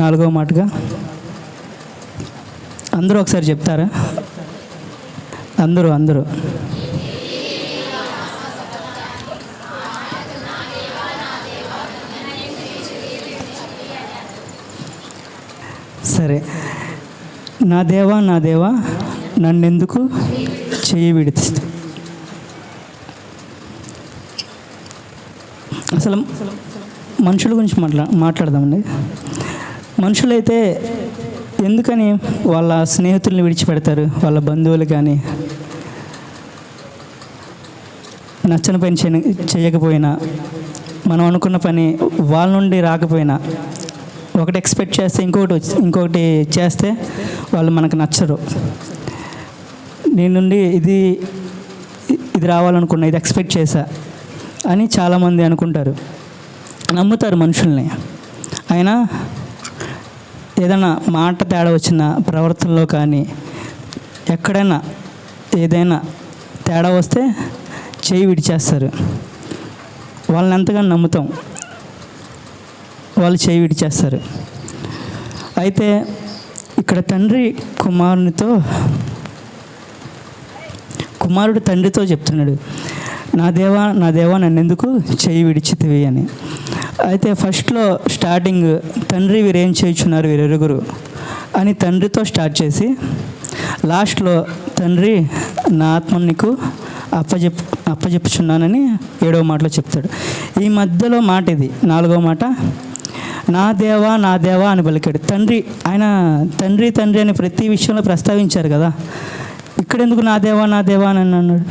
నాలుగవ మాటగా. అందరూ ఒకసారి చెప్తారా? అందరూ అందరూ. సరే. నా దేవా నా దేవా నన్నెందుకు చెయ్యి విడిచి అసలు మనుషుల గురించి మాట్లా మాట్లాడదామండి. మనుషులైతే ఎందుకని వాళ్ళ స్నేహితుల్ని విడిచిపెడతారు? వాళ్ళ బంధువులు కానీ? నచ్చని పని చేయ చేయకపోయినా మనం అనుకున్న పని వాళ్ళ నుండి రాకపోయినా ఒకటి ఎక్స్పెక్ట్ చేస్తే ఇంకొకటి ఇంకొకటి చేస్తే వాళ్ళు మనకు నచ్చరు. నేను నుండి ఇది ఇది రావాలనుకున్నా ఇది ఎక్స్పెక్ట్ చేశా అని చాలామంది అనుకుంటారు. నమ్ముతారు మనుషుల్ని. అయినా ఏదైనా మాట తేడా వచ్చిన ప్రవర్తనలో కానీ ఎక్కడైనా ఏదైనా తేడా వస్తే చేయి విడిచేస్తారు. వాళ్ళని ఎంతగానో నమ్ముతాం. వాళ్ళు చేయి విడిచేస్తారు. అయితే ఇక్కడ తండ్రి కుమారునితో కుమారుడు తండ్రితో చెప్తున్నాడు నా దేవా నా దేవా నన్ను ఎందుకు చేయి విడిచితివి అని. అయితే ఫస్ట్లో స్టార్టింగ్ తండ్రి వీరేం చేయించున్నారు వీరెరుగురు అని తండ్రితో స్టార్ట్ చేసి లాస్ట్లో తండ్రి నా ఆత్మ నీకు అప్పజెప్ అప్పజెప్పుచున్నానని ఏడవ మాటలో చెప్తాడు. ఈ మధ్యలో మాట ఇది నాలుగో మాట. నా దేవా నా దేవా అని పలికాడు తండ్రి ఆయన తండ్రి తండ్రి అని ప్రతి విషయంలో ప్రస్తావించారు కదా. ఇక్కడెందుకు నా దేవా నా దేవా అని అన్నాడు.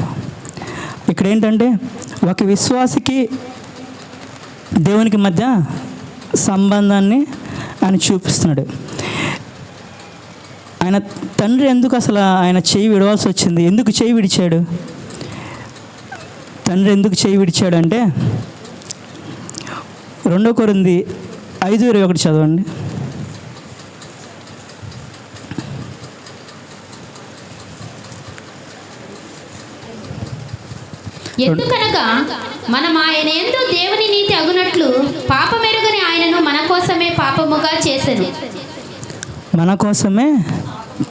ఇక్కడ ఏంటంటే ఒక విశ్వాసికి దేవునికి మధ్య సంబంధాన్ని ఆయన చూపిస్తున్నాడు. ఆయన తండ్రి ఎందుకు అసలు ఆయన చేయి విడవాల్సి వచ్చింది? ఎందుకు చేయి విడిచాడు? తండ్రి ఎందుకు చేయి విడిచాడు అంటే రెండో కొరింది ఐదు ఇరవై ఒకటి చదవండి. ఎందుకనగా మనం ఆయన ఎందు దేవుని నీతి అగునట్లు పాపమెరుగని ఆయనను మన కోసమే పాపముగా చేసెను. మన కోసమే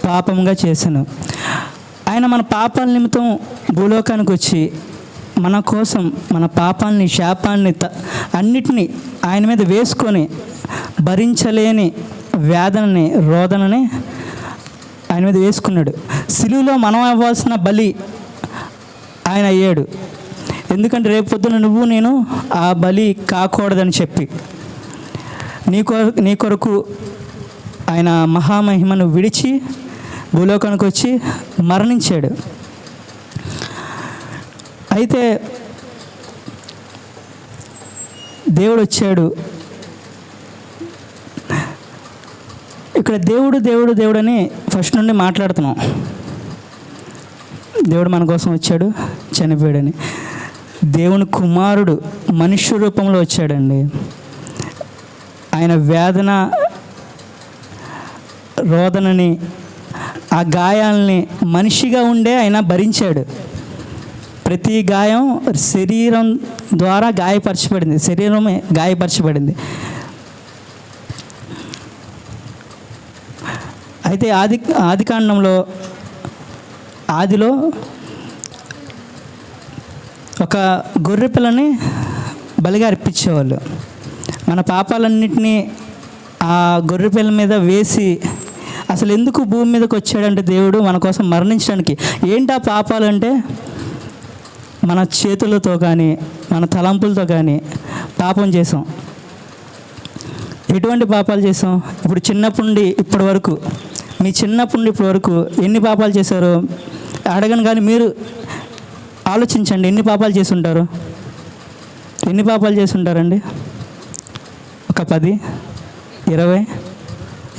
పాపంగా చేశాను ఆయన మన పాపాల నిమిత్తం భూలోకానికి వచ్చి మన కోసం మన పాపాన్ని శాపాన్ని త- అన్నిటినీ ఆయన మీద వేసుకొని భరించలేని వేదనని రోదనని ఆయన మీద వేసుకున్నాడు. సిలువులో మనం అవ్వాల్సిన బలి ఆయన అయ్యాడు. ఎందుకంటే రేపు పొద్దున నువ్వు నేను ఆ బలి కాకూడదని చెప్పి నీ కొరకు నీ కొరకు ఆయన మహామహిమను విడిచి భూలోకానికి వచ్చి మరణించాడు. అయితే దేవుడు వచ్చాడు. ఇక్కడ దేవుడు దేవుడు దేవుడు అని ఫస్ట్ నుండి మాట్లాడుతున్నాం. దేవుడు మన కోసం వచ్చాడు చనిపోయాడని. దేవుని కుమారుడు మనుష్య రూపంలో వచ్చాడండి. ఆయన వేదన రోదనని ఆ గాయాలని మనిషిగా ఉండే ఆయన భరించాడు. ప్రతి గాయం శరీరం ద్వారా గాయపరచబడింది. శరీరమే గాయపరచబడింది. అయితే ఆది ఆది కాండంలో ఆదిలో ఒక గొర్రె పిల్లని బలిగా అర్పించేవాళ్ళు. మన పాపాలన్నింటినీ ఆ గొర్రె పిల్ల మీద వేసి అసలు ఎందుకు భూమి మీదకి వచ్చాడంటే దేవుడు మన కోసం మరణించడానికి. ఏంటి ఆ పాపాలంటే మన చేతులతో కానీ మన తలంపులతో కానీ పాపం చేసాం. ఎటువంటి పాపాలు చేసాం? ఇప్పుడు చిన్నప్పటి నుండి ఇప్పటి వరకు మీ చిన్నప్పటి నుండి ఇప్పటి వరకు ఎన్ని పాపాలు చేశారో అడగను కానీ మీరు ఆలోచించండి ఎన్ని పాపాలు చేసుంటారు ఎన్ని పాపాలు చేసి ఉంటారండి ఒక పది ఇరవై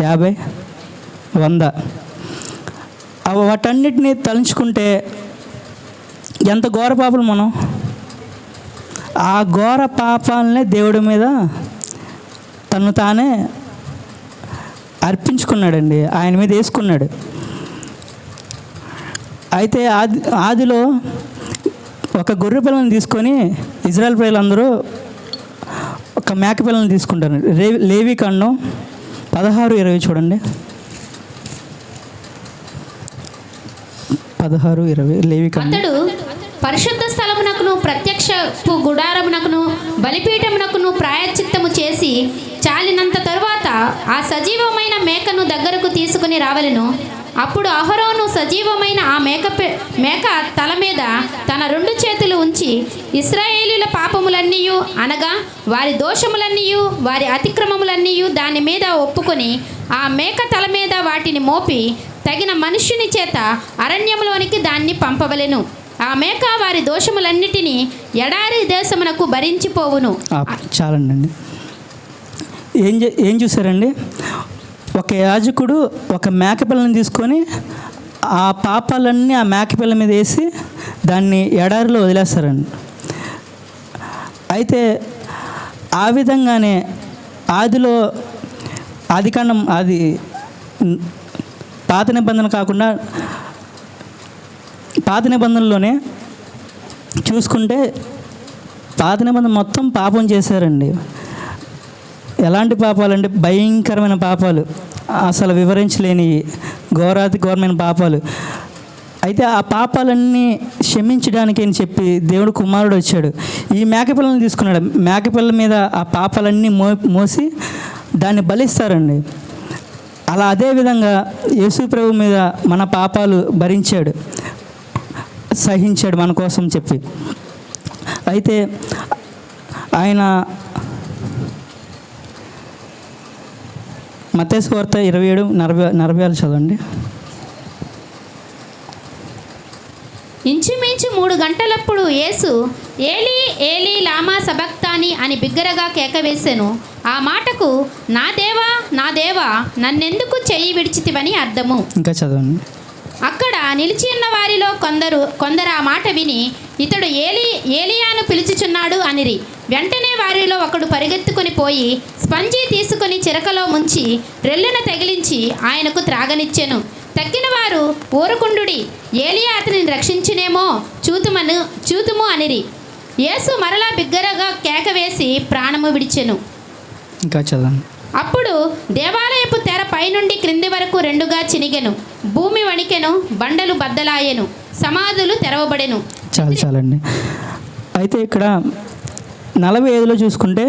యాభై వంద. వాటన్నిటిని తలుచుకుంటే ఎంత ఘోర పాపలు మనం? ఆ ఘోర పాపాలనే దేవుడి మీద తను తానే అర్పించుకున్నాడండి ఆయన మీద వేసుకున్నాడు. అయితే ఆది ఆదిలో ఒక గొర్రె పిల్లని తీసుకొని ఇజ్రాయల్ ప్రజలందరూ ఒక మేక పిల్లని తీసుకుంటారు. రే లేవి కాండం పదహారు ఇరవై చూడండి. పదహారు ఇరవై లేవి కాండం. పరిశుద్ధ స్థలమునకును ప్రత్యక్ష గుడారమునకును బలిపీఠమునకును ప్రాయచిత్తము చేసి చాలినంత తరువాత ఆ సజీవమైన మేకను దగ్గరకు తీసుకుని రావలెను. అప్పుడు అహరోను సజీవమైన ఆ మేక మేక తల మీద తన రెండు చేతులు ఉంచి ఇస్రాయేలీల పాపములన్నీ అనగా వారి దోషములన్నీ వారి అతిక్రమములన్నీ దాని మీద ఒప్పుకొని ఆ మేక తల మీద వాటిని మోపి తగిన మనుష్యుని చేత అరణ్యములోనికి దాన్ని పంపవలెను. ఆ మేక వారి దోషములన్నిటినీ ఎడారి దేశమునకు భరించిపోవును. చాలండి. ఏం ఏం చూసారండి? ఒక యాజకుడు ఒక మేకపిల్లని తీసుకొని ఆ పాపాలన్నీ ఆ మేకపిల్ల మీద వేసి దాన్ని ఎడారిలో వదిలేస్తారండి. అయితే ఆ విధంగానే ఆదిలో ఆదికాండం అది పాత నిబంధన కాకుండా పాత నిబంధనలోనే చూసుకుంటే పాత నిబంధన మొత్తం పాపం చేశారండి. ఎలాంటి పాపాలంటే భయంకరమైన పాపాలు. అసలు వివరించలేని ఘోరాతి ఘోరమైన పాపాలు. అయితే ఆ పాపాలన్నీ క్షమించడానికి అని చెప్పి దేవుడు కుమారుడు వచ్చాడు. ఈ మేకపిల్లని తీసుకున్నాడు. మేకపిల్ల మీద ఆ పాపాలన్నీ మో మోసి దాన్ని బలిస్తారండి. అలా అదే విధంగా యేసు ప్రభు మీద మన పాపాలు భరించాడు. సహించాడు మన కోసం చెప్పి. అయితే ఆయన మతేసు వార్త ఇరవై ఏడు నలభై నలభై ఆరు చదవండి. ఇంచుమించు మూడు గంటలప్పుడు యేసు ఏలీ ఏలీ లామా సబక్తాని అని బిగ్గరగా కేకవేసెను ఆ మాటకు నా దేవా నా దేవా నన్నెందుకు చెయ్యి విడిచితివని అర్థము. ఇంకా చదవండి. అక్కడ నిలిచి ఉన్న వారిలో కొందరు కొందరు ఆ మాట విని ఇతడు ఏలి ఏలియాను పిలుచుచున్నాడు అనిరి. వెంటనే వారిలో ఒకడు పరిగెత్తుకొని పోయి స్పంజి తీసుకొని చిరకలో ముంచి రెల్లున తగిలించి ఆయనకు త్రాగనిచ్చెను. తక్కిన వారు ఊరుకుండుడి ఏలియా అతనిని రక్షించినేమో చూతుమను చూతుము అనిరి. యేసు మరలా బిగ్గరగా కేక వేసి ప్రాణము విడిచెను. ఇంకా చదవండి. అప్పుడు దేవాలయపు తెర పైనుండి క్రింది వరకు రెండుగా చినిగెను. భూమి వణికెను బండలు బద్దలాయెను సమాధులు తెరవబడెను. చాలు చాలండి. అయితే ఇక్కడ నలభై ఐదులో చూసుకుంటే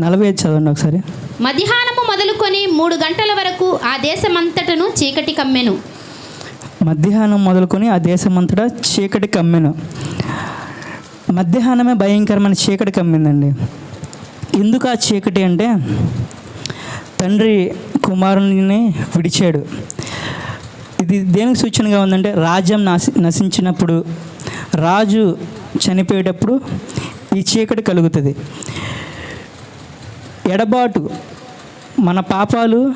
నలభై ఐదు చదవండి ఒకసారి. మధ్యాహ్నము మొదలుకొని మూడు గంటల వరకు ఆ దేశమంతటను చీకటి కమ్మెను. మధ్యాహ్నం మొదలుకొని ఆ దేశమంతటా చీకటి కమ్మెను. మధ్యాహ్నమే భయంకరమైన చీకటి కమ్మిందండి. ఎందుకు ఆ చీకటి అంటే తండ్రి కుమారుని విడిచాడు. ఇది దేనికి సూచనగా ఉందంటే రాజ్యం నశి నశించినప్పుడు రాజు చనిపోయేటప్పుడు ఈ చీకటి కలుగుతుంది. ఎడబాటు మన పాపాలు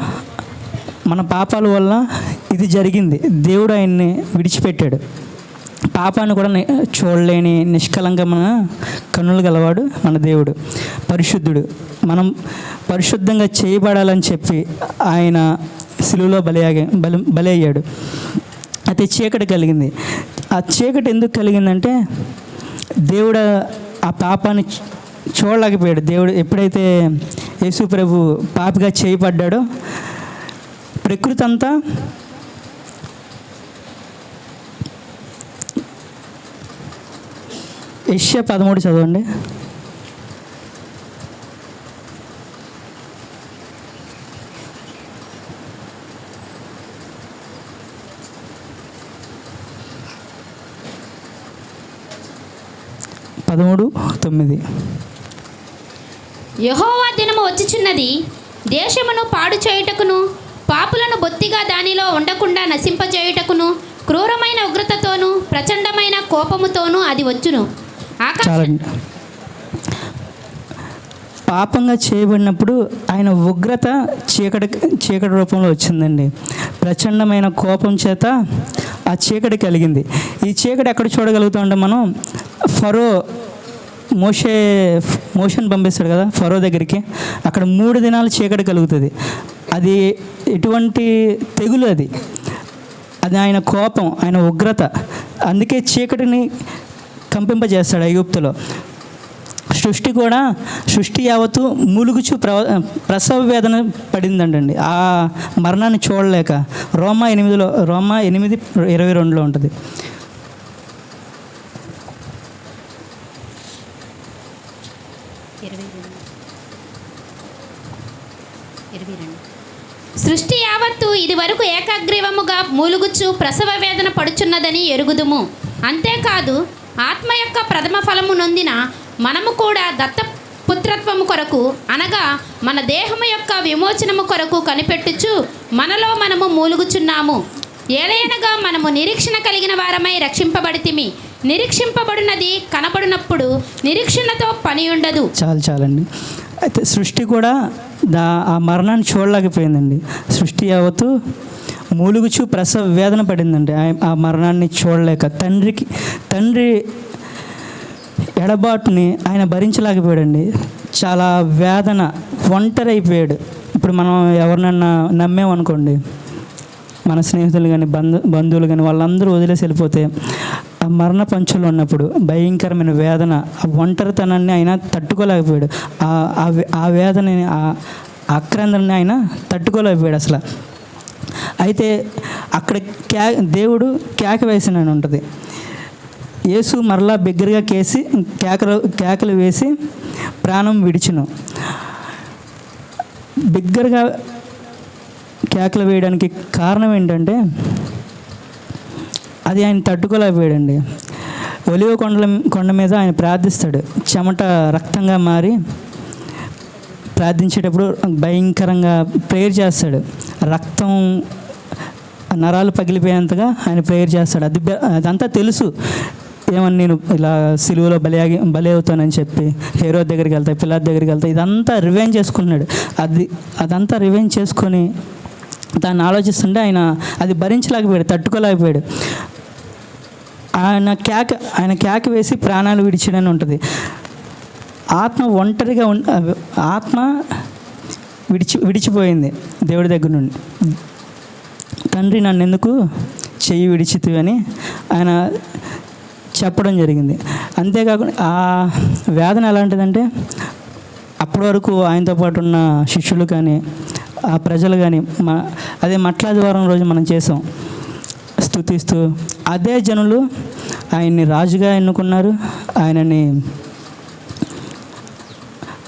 మన పాపాల వల్ల ఇది జరిగింది. దేవుడు ఆయన్ని విడిచిపెట్టాడు. పాపాన్ని కూడా చూడలేని నిష్కలంగా మన కన్నులు గలవాడు మన దేవుడు పరిశుద్ధుడు. మనం పరిశుద్ధంగా చేయబడాలని చెప్పి ఆయన సిలువలో బలియాగా బలి బలి అయ్యాడు అయితే చీకటి కలిగింది. ఆ చీకటి ఎందుకు కలిగిందంటే దేవుడు ఆ పాపాన్ని చూడలేకపోయాడు. దేవుడు ఎప్పుడైతే యేసు ప్రభు పాపిగా చేయబడ్డాడో ప్రకృతి అంతా యెషయా పదమూడు చదవండి. పదమూడు తొమ్మిది. యహోవా దినము వచ్చుచున్నది. దేశమును పాడు చేయుటకును పాపులను బొత్తిగా దానిలో ఉండకుండా నశింపజేయుటకును క్రూరమైన ఉగ్రతతోనూ ప్రచండమైన కోపముతోనూ అది వచ్చును. చాలండి. పాపంగా చేయబడినప్పుడు ఆయన ఉగ్రత చీకటి చీకటి రూపంలో వచ్చిందండి. ప్రచండమైన కోపం చేత ఆ చీకటి కలిగింది. ఈ చీకటి ఎక్కడ చూడగలుగుతామంటే మనం ఫరో మోషే మోషన్ పంపిస్తాడు కదా ఫరో దగ్గరికి. అక్కడ మూడు దినాలు చీకటి కలుగుతుంది. అది ఎటువంటి తెగులు అది? అది ఆయన కోపం ఆయన ఉగ్రత. అందుకే చీకటిని కంపింపజేస్తాడు ఐగుప్తులో. సృష్టి కూడా సృష్టి యావత్తు ములుగుచు ప్ర ప్రసవ వేదన పడిందండి ఆ మరణాన్ని చూడలేక రోమా ఎనిమిదిలో రోమా ఎనిమిది ఇరవై రెండులో ఉంటుంది. సృష్టి యావత్తు ఇదివరకు ఏకాగ్రీవముగా మూలుగుచ్చు ప్రసవ వేదన పడుచున్నదని ఎరుగుదుము. అంతేకాదు ఆత్మ యొక్క ప్రథమ ఫలము నొందిన మనము కూడా దత్త పుత్రత్వము కొరకు అనగా మన దేహము యొక్క విమోచనము కొరకు కనిపెట్టుచు మనలో మనము మూలుగుచున్నాము. ఏలయనగా మనము నిరీక్షణ కలిగిన వారమై రక్షింపబడితిమి. నిరీక్షింపబడినది కనబడినప్పుడు నిరీక్షణతో పని ఉండదు చాలు చాలండి. అయితే సృష్టి కూడా దా ఆ మరణాన్ని చూడలేకపోయిందండి. సృష్టి యావత్తు మూలుగుచూ ప్రసవ వేదన పడిందండి. ఆ- ఆ మరణాన్ని చూడలేక తండ్రికి తండ్రి ఎడబాటుని ఆయన భరించలేకపోయాడండి. చాలా వేదన ఒంటరి అయిపోయాడు ఇప్పుడు మనం ఎవరినన్నా నమ్మేమనుకోండి మన స్నేహితులు కానీ బంధు బంధువులు కానీ వాళ్ళందరూ వదిలేసి వెళ్ళిపోతే ఆ మరణ పంచులు ఉన్నప్పుడు భయంకరమైన వేదన ఆ ఒంటరితనాన్ని ఆయన తట్టుకోలేకపోయాడు. ఆ ఆ వేదనని ఆ అక్రందని ఆయన తట్టుకోలేకపోయాడు అసలు. అయితే అక్కడ క్యా దేవుడు కేక వేసిన ఉంటుంది. యేసు మరలా బిగ్గరగా కేసి కేకలు కేకలు వేసి ప్రాణం విడిచును. బిగ్గరగా కేకలు వేయడానికి కారణం ఏంటంటే అది ఆయన తట్టుకోలేకపోయాడండి. ఒలివ కొండల కొండ మీద ఆయన ప్రార్థిస్తాడు. చెమట రక్తంగా మారి ప్రార్థించేటప్పుడు భయంకరంగా ప్రేయర్ చేస్తాడు. రక్తం నరాలు పగిలిపోయేంతగా ఆయన ప్రేయర్ చేస్తాడు. అది అదంతా తెలుసు. ఏమని నేను ఇలా సిలువలో బలి బలి అవుతానని చెప్పి హీరో దగ్గరికి వెళ్తా పిల్లల దగ్గరికి వెళ్తా ఇదంతా రివెంజ్ చేసుకున్నాడు. అది అదంతా రివెంజ్ చేసుకొని దాన్ని ఆలోచిస్తుంటే ఆయన అది భరించలేకపోయాడు తట్టుకోలేకపోయాడు. ఆయన కేక ఆయన కేక వేసి ప్రాణాలు విడిచిడని ఉంటుంది. ఆత్మ ఒంటరిగా ఆత్మ విడిచి విడిచిపోయింది దేవుడి దగ్గర నుండి. తండ్రి నన్ను ఎందుకు చెయ్యి విడిచితు అని ఆయన చెప్పడం జరిగింది. అంతేకాకుండా ఆ వేదన ఎలాంటిదంటే అప్పటి వరకు ఆయనతో పాటు ఉన్న శిష్యులు కానీ ఆ ప్రజలు కానీ మా అదే మట్లాది వారం రోజు మనం చేసాం. స్థుతిస్తూ అదే జనులు ఆయన్ని రాజుగా ఎన్నుకున్నారు ఆయనని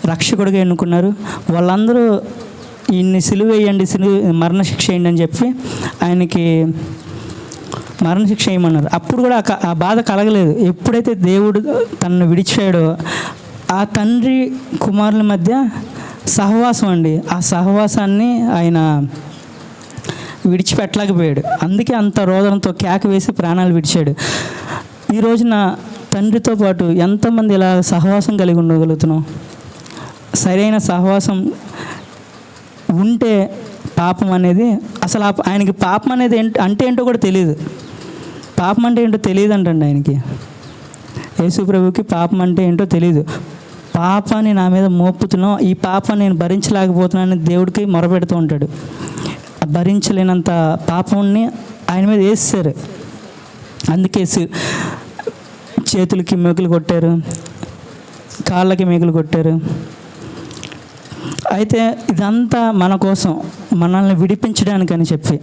రక్షకుడిగా ఎన్నుకున్నారు. వాళ్ళందరూ ఈయన్ని సిలువ వేయండి సిలువ మరణశిక్ష వేయండి అని చెప్పి ఆయనకి మరణశిక్ష వేయమన్నారు. అప్పుడు కూడా ఆ ఆ బాధ కలగలేదు. ఎప్పుడైతే దేవుడు తనను విడిచాడో ఆ తండ్రి కుమారుల మధ్య సహవాసం అండి. ఆ సహవాసాన్ని ఆయన విడిచిపెట్టలేకపోయాడు. అందుకే అంత రోదనతో కేక వేసి ప్రాణాలు విడిచాడు. ఈ రోజున తండ్రితో పాటు ఎంతమంది ఇలా సహవాసం కలిగి ఉండగలుగుతున్నాం? సరైన సహవాసం ఉంటే పాపం అనేది అసలు ఆయనకి పాపం అనేది ఏంటి అంటే ఏంటో కూడా తెలియదు పాపం అంటే ఏంటో తెలియదు అంటండి ఆయనకి. యేసు ప్రభుకి పాపం అంటే ఏంటో తెలియదు పాపాన్ని నా మీద మోపుతున్నాం. ఈ పాపాన్ని నేను భరించలేకపోతున్నానని దేవుడికి మొరపెడుతూ ఉంటాడు. భరించలేనంత పాపాన్ని ఆయన మీద వేస్తారు అందుకే చేతులకి మేకులు కొట్టారు కాళ్ళకి మేకులు కొట్టారు. అయితే ఇదంతా మన కోసం మనల్ని విడిపించడానికని చెప్పి.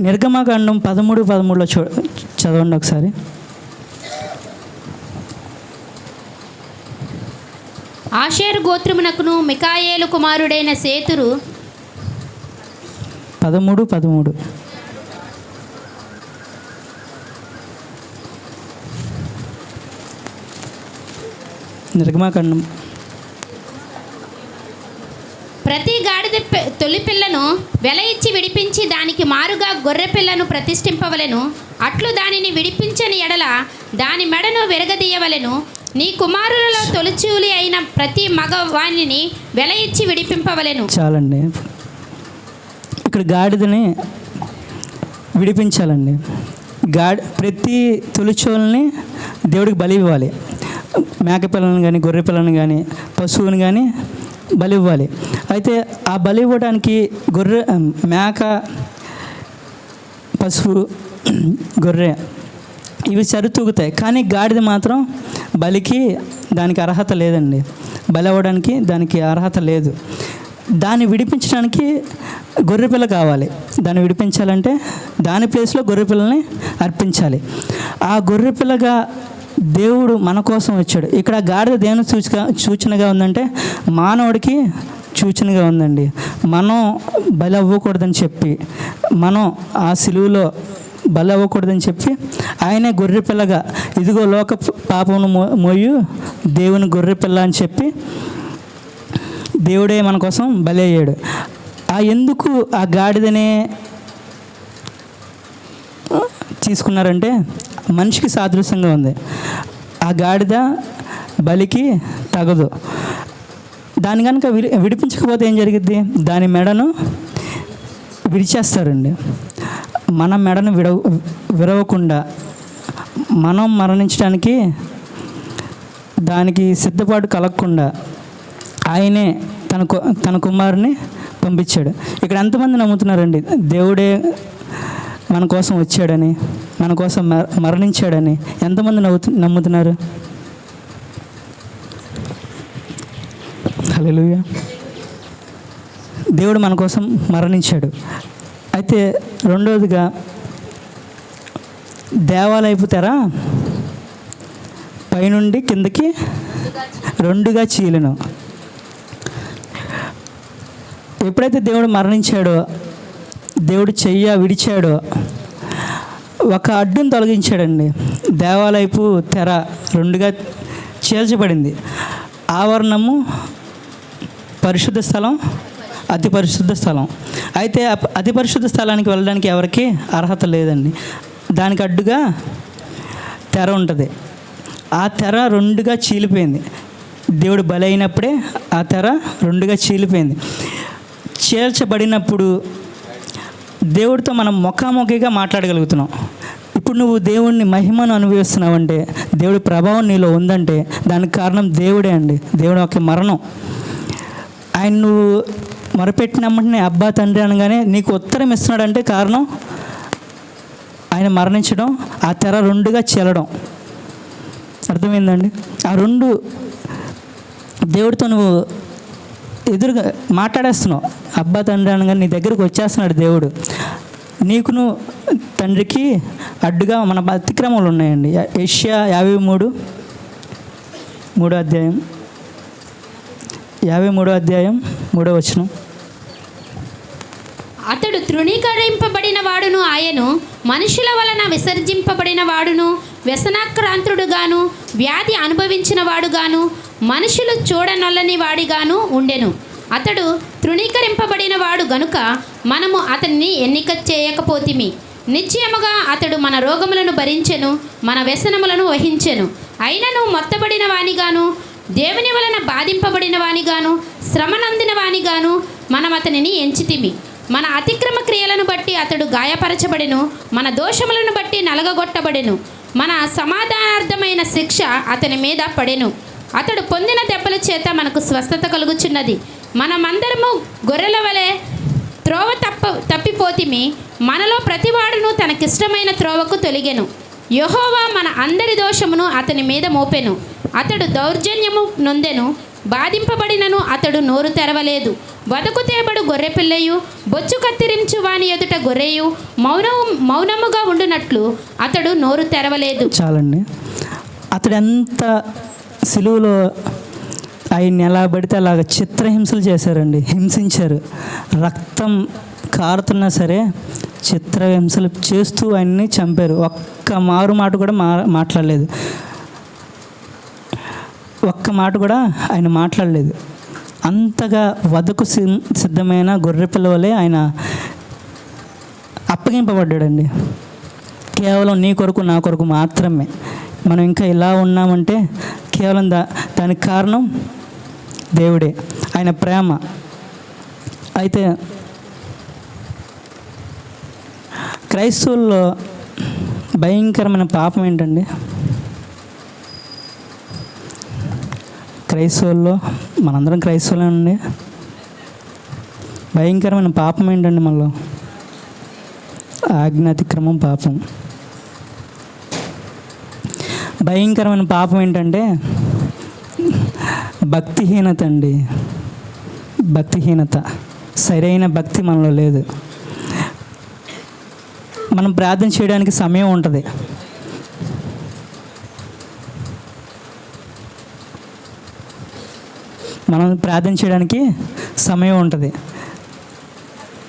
నిర్గమకాండం పదమూడు పదమూడులో చూ చదవండి ఒకసారి. ఆషేర్ గోత్రమునకును మికాయేలు కుమారుడైన సేతురు పదమూడు పదమూడు. నిర్గమాకాండం. ప్రతి గాడిద తొలి పిల్లను వెల ఇచ్చి విడిపించి దానికి మారుగా గొర్రె పిల్లను ప్రతిష్ఠింపవలెను. అట్లు దానిని విడిపించని ఎడల దాని మెడను విరగదీయవలెను. నీ కుమారులలో తొలిచూలి అయిన ప్రతి మగవాణిని వెల ఇచ్చి విడిపింపవలెను. చాలండి. ఇక్కడ గాడిదని విడిపించాలండి. గాడి ప్రతి తొలిచోల్ని దేవుడికి బలి ఇవ్వాలి. మేక పిల్లని కానీ గొర్రె పిల్లలను కానీ పశువుని కానీ బలి ఇవ్వాలి. అయితే ఆ బలి ఇవ్వడానికి గొర్రె మేక పశువు గొర్రె ఇవి సరితూగుతాయి. కానీ గాడిద మాత్రం బలికి దానికి అర్హత లేదండి. బలి అవ్వడానికి దానికి అర్హత లేదు. దాన్ని విడిపించడానికి గొర్రెపిల్ల కావాలి. దాన్ని విడిపించాలంటే దాని ప్లేస్లో గొర్రెపిల్లని అర్పించాలి. ఆ గొర్రెపిల్లగా దేవుడు మన కోసం వచ్చాడు. ఇక్కడ గాడిద దేవుని సూచిక సూచనగా ఉందంటే మానవుడికి సూచనగా ఉందండి. మనం బలి అవ్వకూడదని చెప్పి మనం ఆ సిలువులో బలి అవ్వకూడదని చెప్పి ఆయనే గొర్రెపిల్లగా ఇదిగో లోక పాపమును మోయు దేవుని గొర్రెపిల్ల అని చెప్పి దేవుడే మన కోసం బలి అయ్యాడు. ఆ ఎందుకు ఆ గాడిదనే తీసుకున్నారంటే మనిషికి సాదృశ్యంగా ఉంది. ఆ గాడిద బలికి తగదు. దాని కనుక విడి విడిపించకపోతే ఏం జరిగిద్ది? దాని మెడను విడిచేస్తారండి. మన మెడను విడవ విరవకుండా మనం మరణించడానికి దానికి సిద్ధపాటు కలగకుండా ఆయనే తన తన కుమారుని పంపించాడు. ఇక్కడ ఎంతమంది నమ్ముతున్నారండి? దేవుడే మన కోసం వచ్చాడని మన కోసం మర- మరణించాడని ఎంతమంది నవ్వుతు నమ్ముతున్నారు? హలో దేవుడు మన కోసం మరణించాడు. అయితే రెండవదిగా దేవాలయపు తెర పైనుండి కిందకి రెండుగా చీలను. ఎప్పుడైతే దేవుడు మరణించాడో దేవుడు చెయ్య విడిచాడో ఒక అడ్డును తొలగించాడండి. దేవాలయపు తెర రెండుగా చీల్చబడింది. ఆవరణము పరిశుద్ధ స్థలం అతి పరిశుద్ధ స్థలం. అయితే అతి పరిశుద్ధ స్థలానికి వెళ్ళడానికి ఎవరికి అర్హత లేదండి. దానికి అడ్డుగా తెర ఉంటుంది. ఆ తెర రెండుగా చీలిపోయింది. దేవుడు బలైనప్పుడే ఆ తెర రెండుగా చీలిపోయింది. చేర్చబడినప్పుడు దేవుడితో మనం ముఖాముఖిగా మాట్లాడగలుగుతున్నాం. ఇప్పుడు నువ్వు దేవుడిని మహిమను అనుభవిస్తున్నావంటే దేవుడి ప్రభావం నీలో ఉందంటే దానికి కారణం దేవుడే అండి. దేవుడు ఒక మరణం. ఆయన నువ్వు మొరపెట్టినమ్మటనే అబ్బా తండ్రి అనగానే నీకు ఉత్తరం ఇస్తున్నాడంటే కారణం? ఆయన మరణించడం ఆ తెర రెండుగా చీలడం అర్థమైందండి? ఆ రెండు దేవుడితో నువ్వు ఎదురుగా మాట్లాడేస్తున్నావు. అబ్బా తండ్రి అనగానే నీ దగ్గరకు వచ్చేస్తున్నాడు దేవుడు. నీకును తండ్రికి అడ్డుగా మన అతిక్రమాలు ఉన్నాయండి. ఏషియా యాభై మూడు మూడో అధ్యాయం. యాభై మూడో అధ్యాయం మూడో వచనం. అతడు తృణీకరింపబడిన వాడును ఆయను మనుషుల వలన విసర్జింపబడిన వాడును వ్యసనాక్రాంతుడుగాను వ్యాధి అనుభవించిన వాడుగాను మనుషులు చూడనొల్లని వాడిగాను ఉండెను. అతడు తృణీకరింపబడిన వాడు గనుక మనము అతన్ని ఎన్నిక చేయకపోతిమి. నిశ్చయముగా అతడు మన రోగములను భరించెను మన వ్యసనములను వహించెను. అయినను మొత్తబడిన వానిగాను దేవుని వలన బాధింపబడిన వానిగాను శ్రమనందిన వానిగాను మనం అతనిని ఎంచితిమి. మన అతిక్రమ క్రియలను బట్టి అతడు గాయపరచబడెను మన దోషములను బట్టి నలగగొట్టబడెను. మన సమాధానార్థమైన శిక్ష అతని మీద పడెను. అతడు పొందిన దెబ్బల చేత మనకు స్వస్థత కలుగుచున్నది. మనమందరము గొర్రెల వలె త్రోవ తప్ప తప్పిపోతిమి మనలో ప్రతివాడును తనకిష్టమైన త్రోవకు తొలిగెను. యహోవా మన అందరి దోషమును అతని మీద మోపెను. అతడు దౌర్జన్యము నొందెను బాధింపబడినను అతడు నోరు తెరవలేదు. వదకు తేబడు గొర్రెపిల్లయు బొచ్చు కత్తిరించు వాని ఎదుట గొర్రెయు మౌనము మౌనముగా ఉండునట్లు అతడు నోరు తెరవలేదు. చాలండి. అతడు ఎంత సిలువలో ఆయన్ని ఎలా పడితే అలాగ చిత్రహింసలు చేశారండి. హింసించారు. రక్తం కారుతున్నా సరే చిత్రహింసలు చేస్తూ ఆయన్ని చంపారు. ఒక్క మారు మాట కూడా మా మాట్లాడలేదు. ఒక్క మాట కూడా ఆయన మాట్లాడలేదు. అంతగా వదకు సి- సిద్ధమైన గొర్రెపిల్ల పిల్లవలే ఆయన అప్పగింపబడ్డాడండి. కేవలం నీ కొరకు నా కొరకు మాత్రమే. మనం ఇంకా ఇలా ఉన్నామంటే కేవలం దా దానికి కారణం దేవుడే ఆయన ప్రేమ. అయితే క్రైస్తవుల్లో భయంకరమైన పాపం ఏంటండి? క్రైస్తవుల్లో మనందరం క్రైస్తవులేనండి భయంకరమైన పాపం ఏంటండి మనలో ఆజ్ఞాతిక్రమం పాపం. భయంకరమైన పాపం ఏంటంటే భక్తిహీనత అండి. భక్తిహీనత. సరైన భక్తి మనలో లేదు. మనం ప్రార్థన చేయడానికి సమయం ఉంటుంది. మనం ప్రార్థన చేయడానికి సమయం ఉంటుంది.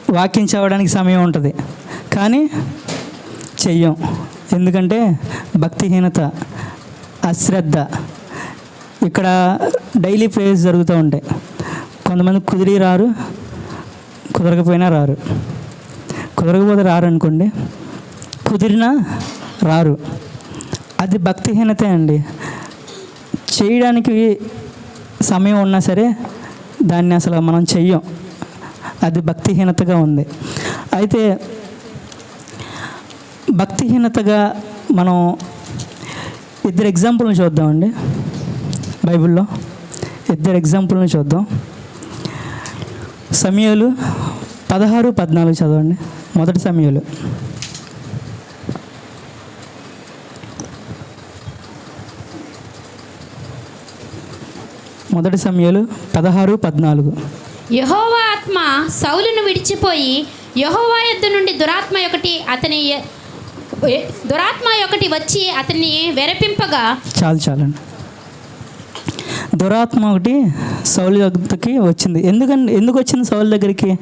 వాక్యం చదవడానికి సమయం ఉంటుంది. కానీ చెయ్యం. ఎందుకంటే భక్తిహీనత అశ్రద్ధ. ఇక్కడ డైలీ ప్రేయర్స్ జరుగుతూ ఉంటాయి. కొంతమంది కుదిరి రారు కుదరకపోయినా రారు. కుదరకపోతే రారు అనుకోండి కుదిరినా రారు. అది భక్తిహీనతే అండి. చేయడానికి సమయం ఉన్నా సరే దాన్ని అసలు మనం చెయ్యం. అది భక్తిహీనతగా ఉంది. అయితే భక్తిహీనతగా మనం ఇద్దరు ఎగ్జాంపుల్ని చూద్దామండి. బైబిల్లో ఇద్దరు ఎగ్జాంపుల్ని చూద్దాం. సమయాలు పదహారు పద్నాలుగు చదవండి. మొదటి సమయాలు. మొదటి సమయాలు పదహారు పద్నాలుగు. యహోవా ఆత్మ సౌలును విడిచిపోయి యహోవా యొద్ద నుండి దురాత్మ ఒకటి అతని దురాత్మ ఒకటి వచ్చి అతన్ని వెరపింపగా చాలు చాలండి. దురాత్మ ఒకటి సౌలు దగ్గరికి వచ్చింది. ఎందుకని ఎందుకు వచ్చింది సౌలు దగ్గరికి?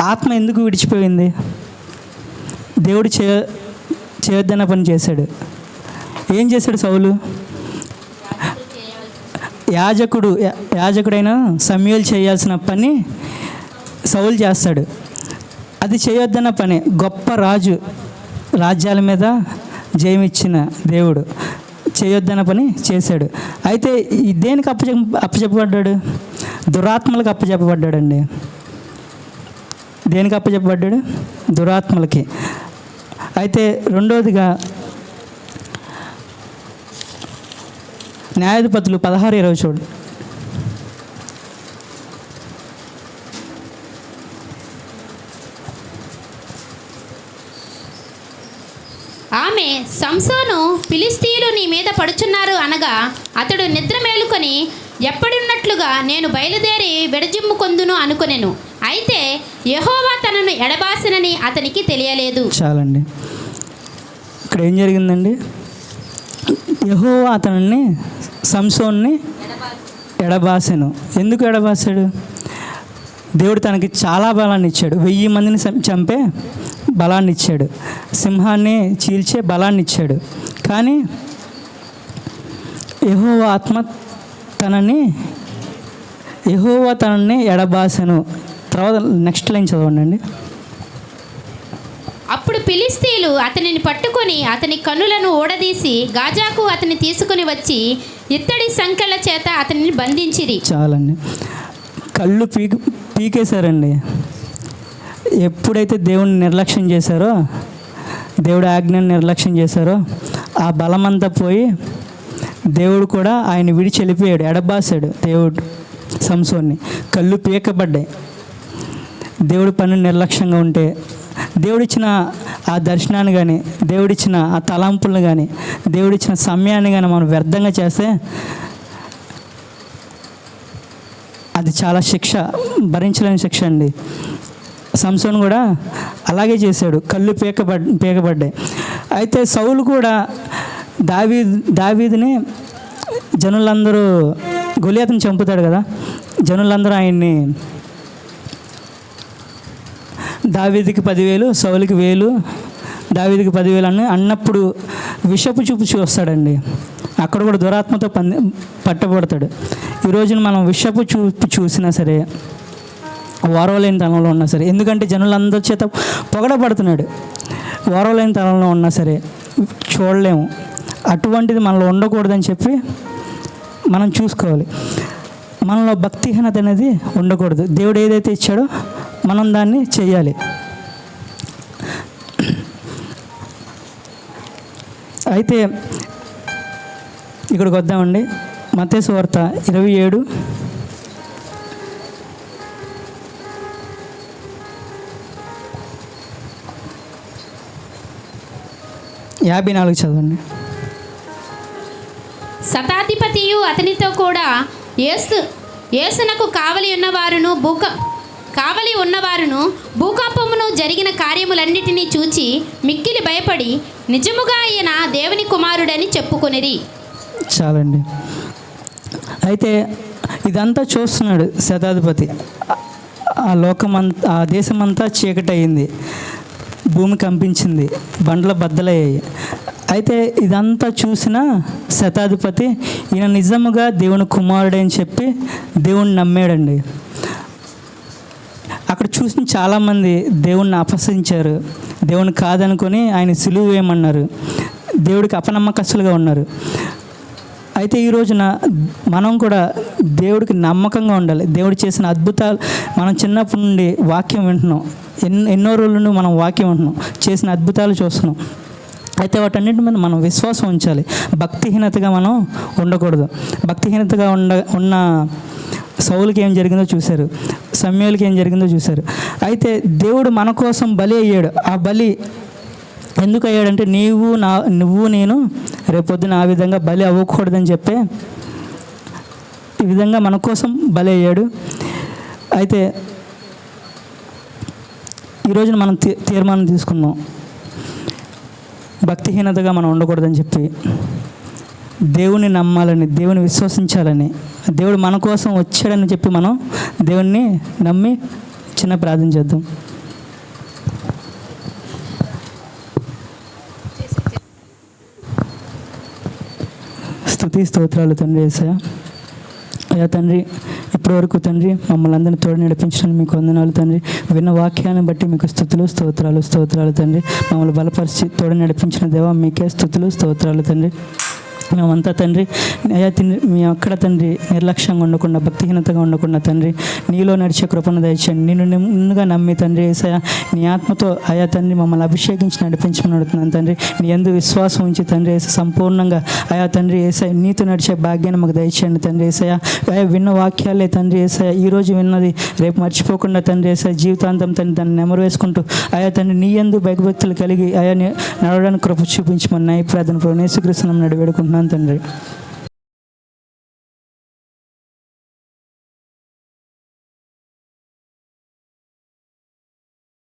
ఆత్మ ఎందుకు విడిచిపోయింది? దేవుడు చే చేయొద్దన్న పని చేశాడు. ఏం చేశాడు సౌలు? యాజకుడు యా- యాజకుడైన సమయాలు చేయాల్సిన పని సౌలు చేస్తాడు. అది చేయొద్దన్న పని. గొప్ప రాజు రాజ్యాల మీద జయమిచ్చిన దేవుడు. చేయొద్దన్న పని చేశాడు. అయితే దేనికి అప్పచె అప్పచెప్పబడ్డాడు దురాత్మలకు అప్పచెప్పబడ్డాడండి దేనికి అప్పచెప్పబడ్డాడు దురాత్మలకి. అయితే రెండవదిగా న్యాయాధిపతులు పదహారు ఇరవై చూడు. ఆమె సంసోను ఫిలిస్తీయులు నీ మీద పడుచున్నారు అనగా అతడు నిద్ర మేలుకొని ఎప్పడున్నట్లుగా నేను బయలుదేరి విడజిమ్ము కొందును అనుకునేను. అయితే యహోవా తనను ఎడబాసినని అతనికి తెలియలేదు. చాలండి. ఇక్కడ ఏం జరిగిందండి? యహోవా అతనిని సంసోన్ని ఎడబాసెను. ఎందుకు ఎడబాసాడు? దేవుడు తనకి చాలా బలాన్ని ఇచ్చాడు. వెయ్యి మందిని చంపే బలాన్ని ఇచ్చాడు సింహాన్ని చీల్చే బలాన్ని ఇచ్చాడు కానీ యహో ఆత్మ తనని యహోవా తనని ఎడబాసెను. తర్వాత నెక్స్ట్ లైన్ చదవండి అండి అప్పుడు ఫిలిస్తీయులు అతనిని పట్టుకొని అతని కన్నులను ఊడదీసి గాజాకు అతన్ని తీసుకుని వచ్చి ఇత్తడి సంఖ్యల చేత అతనిని బంధించిరి. చాలండి. కళ్ళు పీకి పీకేశారండి. ఎప్పుడైతే దేవుని నిర్లక్ష్యం చేశారో దేవుడి ఆజ్ఞను నిర్లక్ష్యం చేశారో ఆ బలమంతా పోయి దేవుడు కూడా ఆయన విడిచి వెళ్ళిపోయాడు ఎడబాసాడు దేవుడు సంసోన్ని. కళ్ళు పీకబడ్డాయి. దేవుడి పని నిర్లక్ష్యంగా ఉంటే దేవుడిచ్చిన ఆ దర్శనాన్ని కానీ దేవుడిచ్చిన ఆ తలంపులను కానీ దేవుడిచ్చిన సమయాన్ని కానీ మనం వ్యర్థంగా చేస్తే అది చాలా శిక్ష భరించలేని శిక్ష అండి. సంసోన్ కూడా అలాగే చేశాడు. కళ్ళు పీకబడ్ పీకబడ్డాయి అయితే సౌలు కూడా దావీ దావీదిని జనులందరూ గొలియాతను చంపుతాడు కదా. జనులందరూ ఆయన్ని దావీదికి పదివేలు సౌలికి వేలు దావీదికి పదివేలు అని అన్నప్పుడు విషపు చూపు చూస్తాడండి. అక్కడ కూడా దురాత్మతో పంది పట్టబడతాడు. ఈ రోజున మనం విషపు చూపు చూసినా సరే ఓరవలేని తనంలో ఉన్నా సరే. ఎందుకంటే జనులందరి చేత పొగడబడుతున్నాడు. ఓరవలేని తనంలో ఉన్నా సరే చూడలేము. అటువంటిది మనలో ఉండకూడదని చెప్పి మనం చూసుకోవాలి. మనలో భక్తిహీనత అనేది ఉండకూడదు. దేవుడు ఏదైతే ఇచ్చాడో మనం దాన్ని చేయాలి. అయితే ఇక్కడికి వద్దామండి. మతేశ్వార్త ఇరవై ఏడు యాభై నాలుగు చదవండి. శతాధిపతియు అతనితో కూడా యేసు యేసునకు కావలి ఉన్నవారును భూక కావలి ఉన్నవారును భూకంపమును జరిగిన కార్యములన్నిటినీ చూచి మిక్కిలి భయపడి నిజముగా ఈయన దేవుని కుమారుడని చెప్పుకొనిరి. చాలండి. అయితే ఇదంతా చూస్తున్నాడు శతాధిపతి. ఆ లోకమంతా ఆ దేశమంతా చీకటి అయింది భూమి కంపించింది. బండ్ల బద్దలయ్యాయి. అయితే ఇదంతా చూసిన శతాధిపతి ఈయన నిజముగా దేవుని కుమారుడే అని చెప్పి దేవుణ్ణి నమ్మాడండి. అక్కడ చూసిన చాలామంది దేవుణ్ణి అపసరించారు దేవుని కాదనుకొని ఆయన సిలువ వేయమన్నారు. దేవుడికి అపనమ్మకస్తులుగా ఉన్నారు. అయితే ఈ రోజున మనం కూడా దేవుడికి నమ్మకంగా ఉండాలి. దేవుడు చేసిన అద్భుతాలు మనం చిన్నప్పటి నుండి వాక్యం వింటున్నాం. ఎన్నో ఎన్నో రోజుల నుండి మనం వాక్యం అంటున్నాం చేసిన అద్భుతాలు చూస్తున్నాం. అయితే వాటన్నిటి మీద మనం విశ్వాసం ఉంచాలి. భక్తిహీనతగా మనం ఉండకూడదు. భక్తిహీనతగా ఉండ ఉన్న సౌలుకి ఏం జరిగిందో చూశారు. సమయాలకి ఏం జరిగిందో చూశారు. అయితే దేవుడు మన కోసం బలి అయ్యాడు. ఆ బలి ఎందుకు అయ్యాడంటే నీవు నా నువ్వు నేను రేపొద్దున ఆ విధంగా బలి అవ్వకూడదని చెప్పే ఈ విధంగా మన కోసం బలి అయ్యాడు. అయితే ఈరోజు మనం తీర్మానం తీసుకున్నాం భక్తిహీనతగా మనం ఉండకూడదని చెప్పి దేవుని నమ్మాలని దేవుని విశ్వసించాలని దేవుడు మన కోసం వచ్చాడని చెప్పి మనం దేవుణ్ణి నమ్మి చిన్న ప్రార్థన చేద్దాం. స్తుతి స్తోత్రాలు తండ్రి వేసా అయ్యా తండ్రి ఇప్పటివరకు తండ్రి మమ్మల్ని అందరిని తోడు నడిపించడానికి మీకు వందనాలు తండ్రి. విన్న వాక్యాన్ని బట్టి మీకు స్థుతులు స్తోత్రాలు స్తోత్రాలు తండ్రి. మమ్మల్ని బలపరిచి తోడు నడిపించిన దేవా మీకే స్థుతులు స్తోత్రాలు తండ్రి. మేమంతా తండ్రి మేము అక్కడ తండ్రి నిర్లక్ష్యంగా ఉండకుండా భక్తిహీనతగా ఉండకుండా తండ్రి నీలో నడిచే కృపను దయచండి నిన్ను నిన్నుగా నమ్మి తండ్రి ఏసయ నీ ఆత్మతో అయా తండ్రి మమ్మల్ని అభిషేకించి నడిపించమని అడుగుతున్నాను తండ్రి. నీ ఎందు విశ్వాసం ఉంచి తండ్రి ఏస సంపూర్ణంగా అయా తండ్రి ఏసయ నీతో నడిచే భాగ్యాన్ని మాకు దయచేయండి తండ్రి ఏసయ విన్న వాక్యాలే తండ్రి ఏసయ ఈ రోజు విన్నది రేపు మర్చిపోకుండా తండ్రి ఏసయ జీవితాంతం తండ్రి దాన్ని నెమరు వేసుకుంటూ అయా తండ్రి నీ ఎందు భయభక్తులు కలిగి అయా నడవడానికి కృప చూపించమని నాయ ప్రార్థన యేసుకృష్ణం నడి వేడుకుంటున్నాను తండ్రి